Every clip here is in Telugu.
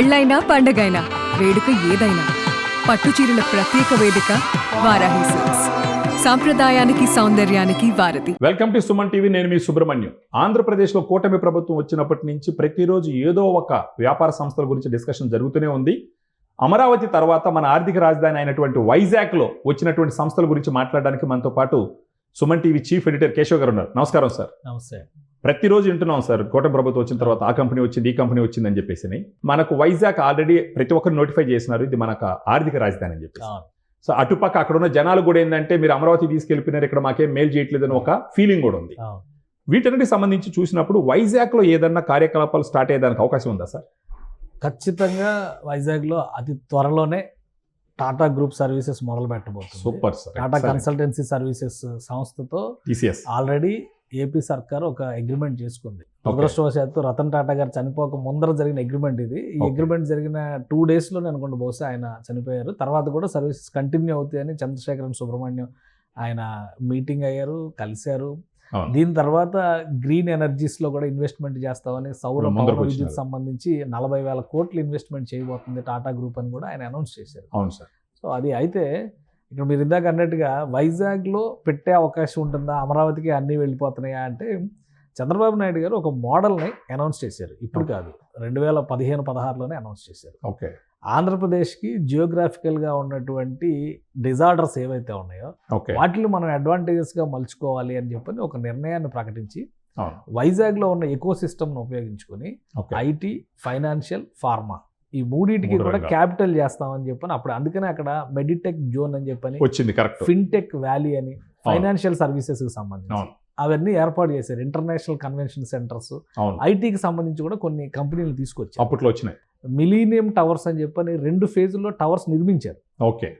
పెళ్ళైనా పండగైనా వేడుక ఏదైనా పట్టుచీరల ప్రత్యేక వేదిక వారాహి సిల్క్స్ సాంప్రదాయానికి సౌందర్యానికి వారధి. వెల్కమ్ టు సుమన్ టీవీ నేను మీ సుబ్రహ్మణ్యం. ఆంధ్రప్రదేశ్లో కూటమి ప్రభుత్వం వచ్చినప్పటి నుంచి ప్రతిరోజు ఏదో ఒక వ్యాపార సంస్థల గురించి డిస్కషన్ జరుగుతూనే ఉంది. అమరావతి తర్వాత మన ఆర్థిక రాజధాని అయినటువంటి వైజాగ్లో వచ్చినటువంటి సంస్థల గురించి మాట్లాడడానికి మనతో పాటు Suman TV chief editor Keshav garu ఉన్నారు. నమస్కారం సార్. నమస్తే. ప్రతిరోజు వింటున్నాం సార్ కూటమి ప్రభుత్వం వచ్చిన తర్వాత ఆ కంపెనీ వచ్చింది ఈ కంపెనీ వచ్చింది అని. చెప్పేసి మనకు వైజాగ్ ఆల్రెడీ ప్రతి ఒక్కరు నోటిఫై చేసినారు ఇది మనకు ఆర్థిక రాజధాని అని చెప్పేసి. సో అటుపక్క అక్కడ ఉన్న జనాలు కూడా ఏంటంటే మీరు అమరావతి తీసుకెళ్ళిపోయినారు ఇక్కడ మాకేం మేలు చేయట్లేదని ఒక ఫీలింగ్ కూడా ఉంది. అవును. వీటన్నిటికి సంబంధించి చూసినప్పుడు వైజాగ్లో ఏదన్నా కార్యకలాపాలు స్టార్ట్ అయ్యేదానికి అవకాశం ఉందా సార్? ఖచ్చితంగా వైజాగ్లో అతి త్వరలోనే టాటా గ్రూప్ సర్వీసెస్ మొదలు పెట్టబోతుంది super sir. Tata consultancy services సంస్థతో ఆల్రెడీ ఏపీ సర్కార్ ఒక అగ్రిమెంట్ చేసుకుంది. దురదృష్టవశాత్తు రతన్ టాటా గారు చనిపోక ముందర జరిగిన అగ్రిమెంట్ ఇది. ఈ. అగ్రిమెంట్ జరిగిన టూ డేస్లో అనుకుంటా బహుశా ఆయన చనిపోయారు. తర్వాత కూడా సర్వీసెస్ కంటిన్యూ అవుతాయని చంద్రశేఖరన్ సుబ్రహ్మణ్యం ఆయన మీటింగ్ అయ్యారు కలిశారు. దీని తర్వాత గ్రీన్ ఎనర్జీస్లో కూడా ఇన్వెస్ట్మెంట్ చేస్తామని సౌర పవన విద్యుత్. సంబంధించి నలభై వేల కోట్లు ఇన్వెస్ట్మెంట్ చేయబోతుంది టాటా గ్రూప్ అని కూడా ఆయన అనౌన్స్ చేశారు. అవును సార్. సో అది అయితే ఇక్కడ మీరు ఇందాక అన్నట్టుగా వైజాగ్లో పెట్టే అవకాశం ఉంటుందా? అమరావతికి అన్నీ వెళ్ళిపోతున్నాయా? అంటే చంద్రబాబు నాయుడు గారు ఒక మోడల్ని అనౌన్స్ చేశారు. ఇప్పుడు కాదు. రెండు వేల పదిహేను పదహారులోనే అనౌన్స్ చేశారు. ఓకే. ఆంధ్రప్రదేశ్కి జియోగ్రాఫికల్గా ఉన్నటువంటి డిజార్డర్స్ ఏవైతే ఉన్నాయో ఓకే. వాటిని మనం అడ్వాంటేజెస్గా మలుచుకోవాలి అని చెప్పని ఒక నిర్ణయాన్ని ప్రకటించి వైజాగ్లో ఉన్న ఎకో సిస్టమ్ను ఉపయోగించుకొని ఐటీ ఫైనాన్షియల్ ఫార్మా ఈ మూడింటికి మూడు కూడా. క్యాపిటల్ చేస్తామని చెప్పని అప్పుడు అందుకనే అక్కడ మెడిటెక్ జోన్ అని చెప్పని వచ్చింది కరెక్ట్. ఫిన్టెక్ వ్యాలీ అని ఫైనాన్షియల్ సర్వీసెస్కి సంబంధించి. అవును. అవన్నీ ఏర్పాటు చేశారు. ఇంటర్నేషనల్ కన్వెన్షన్ సెంటర్స్ ఐటీకి సంబంధించి కూడా కొన్ని కంపెనీలు తీసుకొచ్చారు. అప్పట్లో వచ్చినాయి. మిలీనియం టవర్స్ అని చెప్పని రెండు ఫేజుల్లో టవర్స్ నిర్మించారు. ఓకే.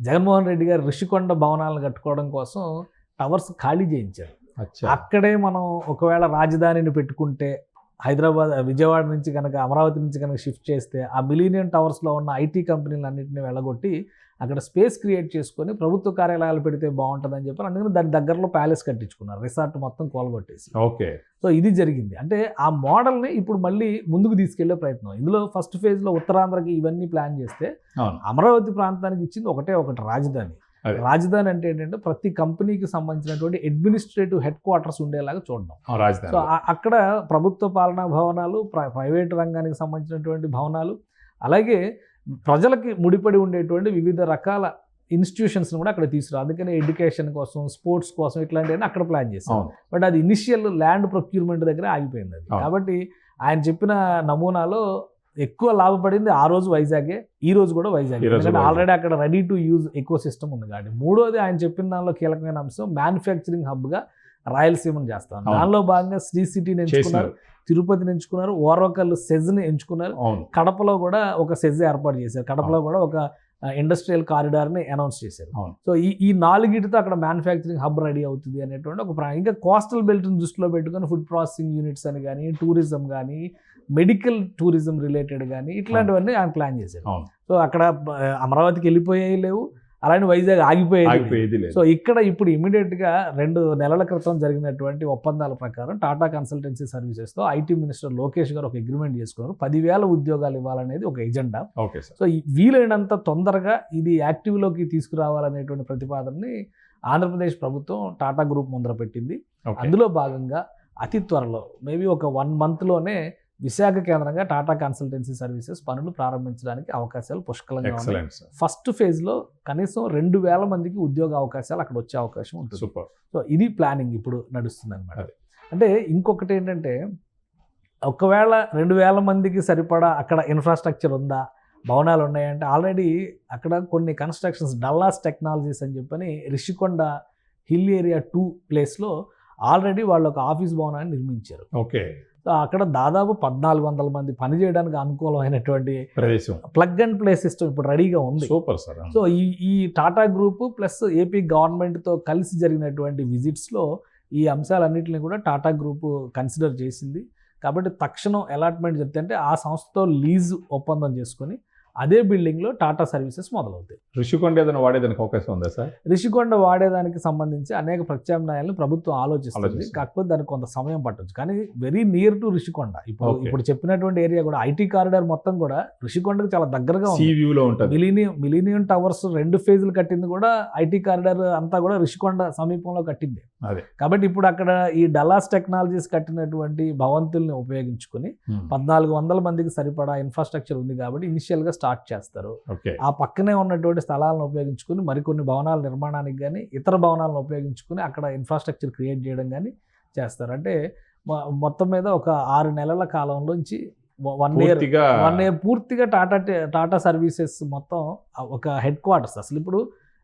జగన్మోహన్ రెడ్డి గారు ఋషికొండ భవనాలను కట్టుకోవడం కోసం టవర్స్ ఖాళీ చేయించారు. అక్కడే మనం ఒకవేళ రాజధానిని పెట్టుకుంటే హైదరాబాద్ విజయవాడ నుంచి కనుక అమరావతి నుంచి కనుక షిఫ్ట్ చేస్తే ఆ మిలీనియం టవర్స్లో ఉన్న ఐటీ కంపెనీలు అన్నింటినీ వెళ్ళగొట్టి అక్కడ స్పేస్ క్రియేట్ చేసుకొని ప్రభుత్వ కార్యాలయాలు పెడితే బాగుంటుందని చెప్పి అందుకని దాని దగ్గరలో ప్యాలెస్ కట్టించుకున్నారు. రిసార్ట్ మొత్తం కోలగొట్టేసి. ఓకే. సో ఇది జరిగింది. అంటే ఆ మోడల్ని ఇప్పుడు మళ్ళీ ముందుకు తీసుకెళ్ళే ప్రయత్నం. ఇందులో ఫస్ట్ ఫేజ్లో ఉత్తరాంధ్రకి ఇవన్నీ ప్లాన్ చేస్తే అవును. అమరావతి ప్రాంతానికి ఇచ్చింది ఒకటే ఒకటి రాజధాని. రాజధాని అంటే ఏంటంటే ప్రతి కంపెనీకి సంబంధించినటువంటి అడ్మినిస్ట్రేటివ్ హెడ్ క్వార్టర్స్ ఉండేలాగా చూడడం. రాజధాని. సో అక్కడ ప్రభుత్వ పాలనా భవనాలు ప్ర- ప్రైవేట్ రంగానికి సంబంధించినటువంటి భవనాలు అలాగే ప్రజలకి ముడిపడి ఉండేటువంటి వివిధ రకాల ఇన్స్టిట్యూషన్స్ని కూడా అక్కడ తీసుకురా అందుకని ఎడ్యుకేషన్ కోసం స్పోర్ట్స్ కోసం ఇట్లాంటివన్నీ అక్కడ ప్లాన్ చేశారు. అవును. బట్ అది ఇనిషియల్ ల్యాండ్ ప్రొక్యూర్మెంట్ దగ్గర ఆగిపోయింది అది. కాబట్టి ఆయన చెప్పిన నమూనాలో ఎక్కువ లాభపడింది ఆ రోజు వైజాగే ఈ రోజు కూడా వైజాగ్. ఎందుకంటే. ఆల్రెడీ అక్కడ ready to use ecosystem ఉంది కాబట్టి. మూడోది ఆయన చెప్పిన దానిలో కీలకమైన అంశం మ్యానుఫ్యాక్చరింగ్ హబ్గా రాయలసీమను చేస్తాం అవును. దానిలో భాగంగా శ్రీ సిటీని ఎంచుకున్నారు తిరుపతిని ఎంచుకున్నారు ఓర్వకల్ సెజ్ని ఎంచుకున్నారు. కడపలో కూడా ఒక సెజ్ ఏర్పాటు చేశారు. కడపలో కూడా ఒక ఇండస్ట్రియల్ కారిడార్ని అనౌన్స్ చేశారు. సో ఈ ఈ నాలుగిటితో అక్కడ మ్యానుఫ్యాక్చరింగ్ హబ్ రెడీ అవుతుంది అనేటువంటి ఒక ఇంకా కోస్టల్ బెల్ట్ని దృష్టిలో పెట్టుకొని ఫుడ్ ప్రాసెసింగ్ యూనిట్స్ అని కానీ టూరిజం కానీ మెడికల్ టూరిజం రిలేటెడ్ కానీ ఇట్లాంటివన్నీ ఆయన ప్లాన్ చేశారు సో అక్కడ అమరావతికి వెళ్ళిపోయాయి లేవు. అలానే వైజాగ్ ఆగిపోయేది సో ఇక్కడ ఇప్పుడు ఇమీడియట్గా రెండు నెలల క్రితం జరిగినటువంటి ఒప్పందాల ప్రకారం టాటా కన్సల్టెన్సీ సర్వీసెస్తో ఐటీ మినిస్టర్ లోకేష్ గారు ఒక అగ్రిమెంట్ చేసుకున్నారు. పదివేల ఉద్యోగాలు ఇవ్వాలనేది ఒక ఎజెండా సో వీలైనంత తొందరగా ఇది యాక్టివ్లోకి తీసుకురావాలనేటువంటి ప్రతిపాదనని ఆంధ్రప్రదేశ్ ప్రభుత్వం టాటా గ్రూప్ ముందర పెట్టింది. అందులో భాగంగా అతి త్వరలో మేబీ ఒక వన్ మంత్లోనే విశాఖ కేంద్రంగా టాటా కన్సల్టెన్సీ సర్వీసెస్ పనులు ప్రారంభించడానికి అవకాశాలు పుష్కలంగా ఉన్నాయి. ఫస్ట్ ఫేజ్లో కనీసం రెండు వేల మందికి ఉద్యోగ అవకాశాలు అక్కడ వచ్చే అవకాశం ఉంటుంది. సూపర్ సో ఇది ప్లానింగ్ ఇప్పుడు నడుస్తుంది అనమాట. అంటే ఇంకొకటి ఏంటంటే ఒకవేళ రెండు వేల మందికి సరిపడా అక్కడ ఇన్ఫ్రాస్ట్రక్చర్ ఉందా భవనాలు ఉన్నాయంటే ఆల్రెడీ అక్కడ కొన్ని కన్స్ట్రక్షన్స్ డల్లాస్ టెక్నాలజీస్ అని చెప్పని రిషికొండ హిల్ ఏరియా టూ ప్లేస్లో ఆల్రెడీ వాళ్ళు ఒక ఆఫీస్ భవనాన్ని నిర్మించారు. ఓకే సో అక్కడ దాదాపు పద్నాలుగు వందల మంది పనిచేయడానికి అనుకూలమైనటువంటి ప్రదేశం. ప్లగ్ అండ్ ప్లే సిస్టమ్ ఇప్పుడు రెడీగా ఉంది. Super sir. సో ఈ ఈ టాటా గ్రూప్ ప్లస్ ఏపీ గవర్నమెంట్తో కలిసి జరిగినటువంటి విజిట్స్లో ఈ అంశాలన్నింటినీ కూడా టాటా గ్రూప్ కన్సిడర్ చేసింది. కాబట్టి తక్షణం అలాట్మెంట్ చెప్తే అంటే ఆ సంస్థతో లీజ్ ఒప్పందం చేసుకొని అదే బిల్డింగ్లో టాటా సర్వీసెస్ మొదలవుతాయి. ఋషికొండ ఏదైనా వాడేదానికి అవకాశం ఉందా సార్? రిషికొండ వాడేదానికి సంబంధించి అనేక ప్రత్యామ్నాయాలను ప్రభుత్వం ఆలోచిస్తుంది. కాకపోతే దానికి కొంత సమయం పట్టొచ్చు. కానీ వెరీ నియర్ టు రిషికొండ ఇప్పుడు. ఇప్పుడు చెప్పినటువంటి ఏరియా కూడా ఐటీ కారిడార్ మొత్తం కూడా రిషికొండకు చాలా దగ్గరగా ఉంటుంది. మిలీనియం మిలీనియం టవర్స్ రెండు ఫేజులు కట్టింది కూడా ఐటీ కారిడార్ అంతా కూడా రిషికొండ సమీపంలో కట్టింది. అదే. కాబట్టి ఇప్పుడు అక్కడ ఈ డలాస్ టెక్నాలజీస్ కట్టినటువంటి భవంతుల్ని ఉపయోగించుకుని Hmm. పద్నాలుగు వందల మందికి సరిపడా ఇన్ఫ్రాస్ట్రక్చర్ ఉంది కాబట్టి ఇనిషియల్గా స్టార్ట్ చేస్తారు ఆ పక్కనే ఉన్నటువంటి స్థలాలను ఉపయోగించుకుని మరికొన్ని భవనాల నిర్మాణానికి కానీ ఇతర భవనాలను ఉపయోగించుకుని అక్కడ ఇన్ఫ్రాస్ట్రక్చర్ క్రియేట్ చేయడం కానీ చేస్తారు అంటే మొత్తం మీద ఒక ఆరు నెలల కాలంలోంచి వన్ ఇయర్ వన్ ఇయర్ పూర్తిగా టాటా టాటా సర్వీసెస్ మొత్తం ఒక హెడ్ క్వార్టర్స్ అసలు ఇప్పుడు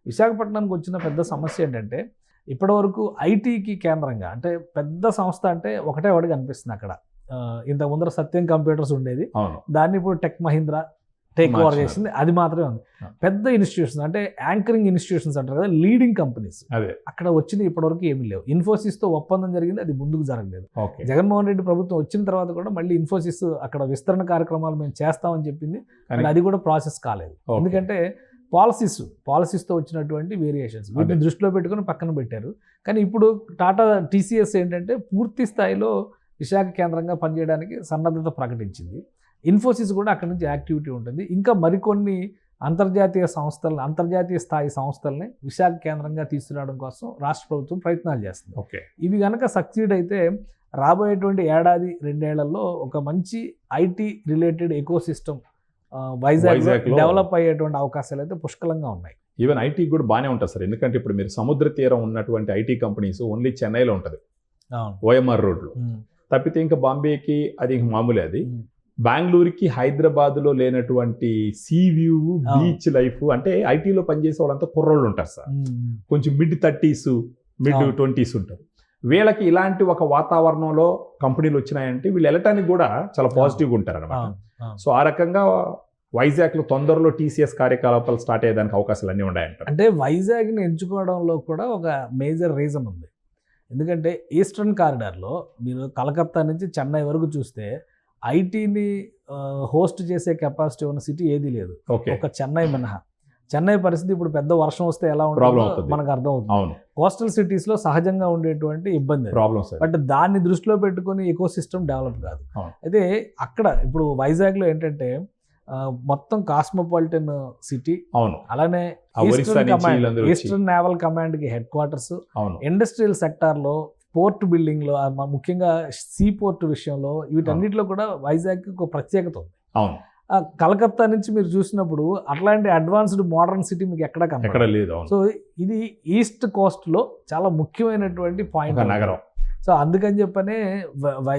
విశాఖపట్నానికి వచ్చిన పెద్ద సమస్య ఏంటంటే ఇప్పటివరకు ఐటీకి కేంద్రంగా అంటే పెద్ద సంస్థ అంటే ఒకటే ఒకటి కనిపిస్తుంది అక్కడ. ఇంత ముందర సత్యం కంప్యూటర్స్ ఉండేది. దాన్ని ఇప్పుడు టెక్ మహీంద్రా టేక్ ఓవర్. చేసింది. అది మాత్రమే ఉంది. పెద్ద ఇన్స్టిట్యూషన్స్ అంటే యాంకరింగ్ ఇన్స్టిట్యూషన్స్ అంటారు కదా లీడింగ్ కంపెనీస్ అక్కడ వచ్చింది ఇప్పటివరకు ఏమీ లేవు. ఇన్ఫోసిస్తో ఒప్పందం జరిగింది అది ముందుకు జరగలేదు. జగన్మోహన్ రెడ్డి ప్రభుత్వం వచ్చిన తర్వాత కూడా మళ్ళీ ఇన్ఫోసిస్ అక్కడ విస్తరణ కార్యక్రమాలు మేము చేస్తామని చెప్పింది. అది కూడా ప్రాసెస్ కాలేదు. ఎందుకంటే పాలసీస్ పాలసీస్తో వచ్చినటువంటి వేరియేషన్స్ వీటిని దృష్టిలో పెట్టుకొని పక్కన పెట్టారు. కానీ ఇప్పుడు టాటా టీసీఎస్ ఏంటంటే పూర్తి స్థాయిలో విశాఖ కేంద్రంగా పనిచేయడానికి సన్నద్ధత ప్రకటించింది. ఇన్ఫోసిస్ కూడా అక్కడ నుంచి యాక్టివిటీ ఉంటుంది. ఇంకా మరికొన్ని అంతర్జాతీయ సంస్థలను అంతర్జాతీయ స్థాయి సంస్థల్ని విశాఖ కేంద్రంగా తీసుకురావడం కోసం రాష్ట్ర ప్రభుత్వం ప్రయత్నాలు చేస్తుంది. ఓకే. ఇవి కనుక సక్సీడ్ అయితే రాబోయేటువంటి ఏడాది రెండేళ్ళలో ఒక మంచి IT related ecosystem Vizag develop అయ్యేటువంటి అవకాశాలు అయితే పుష్కలంగా ఉన్నాయి. ఈవెన్ ఐటీ కూడా బాగానే ఉంటుంది సార్. ఎందుకంటే ఇప్పుడు మీరు సముద్ర తీరం ఉన్నటువంటి ఐటీ కంపెనీస్ ఓన్లీ చెన్నైలో ఉంటుంది. ఓఎంఆర్ రోడ్లో. తప్పితే ఇంకా బాంబేకి అది ఇంక మామూలే అది. బెంగళూరుకి హైదరాబాద్లో లేనటువంటి సీ వ్యూ బీచ్ లైఫ్ అంటే ఐటీలో పనిచేసే వాళ్ళంతా కుర్రోళ్ళు ఉంటారు సార్. కొంచెం మిడ్ థర్టీస్ మిడ్. ట్వంటీస్ ఉంటారు. వీళ్ళకి ఇలాంటి ఒక వాతావరణంలో కంపెనీలు వచ్చినాయంటే వీళ్ళు వెళ్ళటానికి కూడా చాలా పాజిటివ్గా ఉంటారు అనమాట. సో ఆ రకంగా వైజాగ్లో తొందరలో టీసీఎస్ కార్యకలాపాలు స్టార్ట్ అయ్యేదానికి అవకాశాలు అన్నీ ఉన్నాయంటారు. అంటే వైజాగ్ని ఎంచుకోవడంలో కూడా ఒక మేజర్ రీజన్ ఉంది. ఎందుకంటే ఈస్టర్న్ కారిడార్లో మీరు కలకత్తా నుంచి చెన్నై వరకు చూస్తే ఐటీని హోస్ట్ చేసే కెపాసిటీ ఉన్న సిటీ ఏదీ లేదు. ఒక చెన్నై మినహా. చెన్నై పరిస్థితి ఇప్పుడు పెద్ద వర్షం వస్తే ఎలా ఉంటుందో. మనకు అర్థం అవుతుంది కోస్టల్ సిటీస్లో సహజంగా ఉండేటువంటి ఇబ్బంది అది. ప్రాబ్లం సార్ బట్ దాన్ని దృష్టిలో పెట్టుకొని ఎకో సిస్టమ్ డెవలప్ కాదు. అయితే అక్కడ ఇప్పుడు వైజాగ్లో ఏంటంటే మొత్తం కాస్మోపాలిటన్ సిటీ అవును. అలానే ఈస్టర్న్ నేవల్ కమాండ్కి హెడ్ క్వార్టర్స్ అవును. ఇండస్ట్రియల్ సెక్టార్లో పోర్ట్ బిల్డింగ్లో ముఖ్యంగా సీ పోర్ట్ విషయంలో వీటన్నిటిలో కూడా వైజాగ్ ఒక ప్రత్యేకత ఉంది. అవును. కలకత్తా నుంచి మీరు చూసినప్పుడు అట్లాంటి అడ్వాన్స్డ్ మోడర్న్ సిటీ మీకు ఎక్కడ కనపడదు లేదు సో ఇది ఈస్ట్ కోస్ట్లో చాలా ముఖ్యమైనటువంటి పాయింట్ నగరం. సో అందుకని చెప్పనే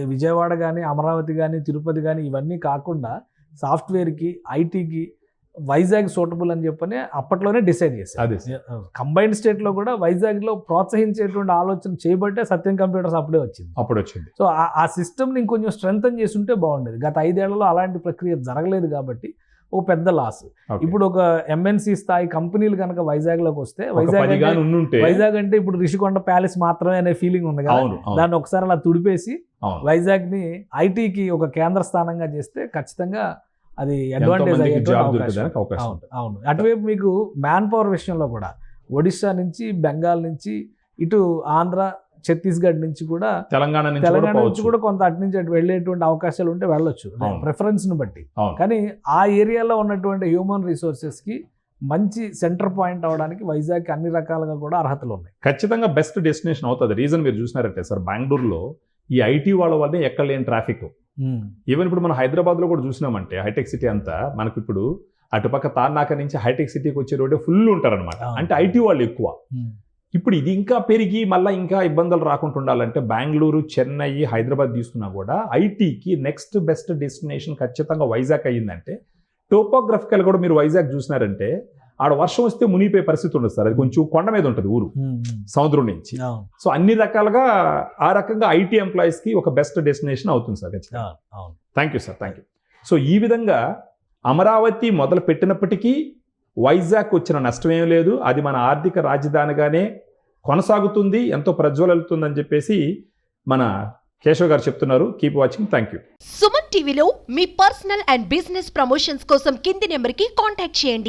విజయవాడ కానీ అమరావతి కానీ తిరుపతి కానీ ఇవన్నీ కాకుండా సాఫ్ట్వేర్కి ఐటీకి వైజాగ్ సూటబుల్ అని చెప్పని అప్పట్లోనే డిసైడ్ చేశారు. అదే. కంబైన్డ్ స్టేట్లో కూడా వైజాగ్లో ప్రోత్సహించేటువంటి ఆలోచన చేయబట్టే సత్యం కంప్యూటర్స్ అప్పుడే వచ్చింది. అప్పుడు వచ్చింది. సో ఆ- ఆ సిస్టమ్ని ఇంకొంచెం స్ట్రెంగ్తన్ చేసి ఉంటే బాగుండేది. గత ఐదేళ్ళలో అలాంటి ప్రక్రియ జరగలేదు కాబట్టి ఓ పెద్ద లాస్. ఇప్పుడు ఒక ఎంఎన్సి స్థాయి కంపెనీలు కనుక వస్తే వైజాగ్ అంటే- గాని ఉండుంటే వైజాగ్ అంటే ఇప్పుడు రిషికొండ ప్యాలెస్ మాత్రమే అనే ఫీలింగ్ ఉంది కదా. దాన్ని ఒకసారి అలా తుడిపేసి వైజాగ్ని ఐటీకి ఒక కేంద్ర స్థానంగా చేస్తే ఖచ్చితంగా అది అడ్వాంటేజ్ అవకాశం. అవును అటువైపు మీకు మ్యాన్ పవర్ విషయంలో కూడా ఒడిశా నుంచి బెంగాల్ నుంచి ఇటు ఆంధ్ర ఛత్తీస్గఢ్ నుంచి కూడా తెలంగాణ నుంచి కూడా తెలంగాణ నుంచి. కూడా కొంత అటు నుంచి అటు వెళ్ళేటువంటి అవకాశాలు ఉంటే వెళ్ళొచ్చు. అవును. ప్రిఫరెన్స్ని బట్టి. కానీ ఆ ఏరియాలో ఉన్నటువంటి హ్యూమన్ రిసోర్సెస్కి మంచి సెంటర్ పాయింట్ అవడానికి వైజాగ్ అన్ని రకాలుగా కూడా అర్హతలు ఉన్నాయి. ఖచ్చితంగా బెస్ట్ డెస్టినేషన్ అవుతుంది. రీజన్ మీరు చూసినారంటే సార్ బెంగళూరులో ఈ ఐటీ వాళ్ళ వల్లే ఎక్కడ లేని ట్రాఫిక్ ఈవెన్ ఇప్పుడు మనం హైదరాబాద్లో కూడా చూసినామంటే హైటెక్ సిటీ అంతా మనకి ఇప్పుడు అటుపక్క తార్నాక నుంచి హైటెక్ సిటీకి వచ్చే రోడ్డే ఫుల్ ఉంటారనమాట. అంటే ఐటీ వాళ్ళు ఎక్కువ. ఇప్పుడు ఇది ఇంకా పెరిగి మళ్ళీ ఇంకా ఇబ్బందులు రాకుండా ఉండాలంటే బెంగళూరు చెన్నై హైదరాబాద్ తీసుకున్నా కూడా ఐటీకి నెక్స్ట్ బెస్ట్ డెస్టినేషన్ ఖచ్చితంగా వైజాగ్ అయ్యిందంటే టోపోగ్రఫికల్ కూడా మీరు వైజాగ్ చూసినారంటే ఆడ వర్షం వస్తే మునిగిపోయే పరిస్థితి ఉండదు సార్. అది కొంచెం కొండ మీద ఉంటుంది ఊరు. సముద్రం నుంచి. సో అన్ని రకాలుగా ఆ రకంగా ఐటీ ఎంప్లాయీస్కి ఒక బెస్ట్ డెస్టినేషన్ అవుతుంది sir thank you sir thank you. So ఈ విధంగా అమరావతి మొదలు పెట్టినప్పటికీ వైజాగ్ వచ్చిన నష్టం ఏం లేదు. అది మన ఆర్థిక రాజధానిగానే కొనసాగుతుంది. ఎంతో ప్రజ్వలిస్తుందని చెప్పేసి మన కేశవ్ గారు చెప్తున్నారు. Keep watching thank you Suman టీవీలో మీ పర్సనల్ అండ్ బిజినెస్ ప్రమోషన్స్ కోసం కింది నెంబర్కి కాంటాక్ట్ చేయండి.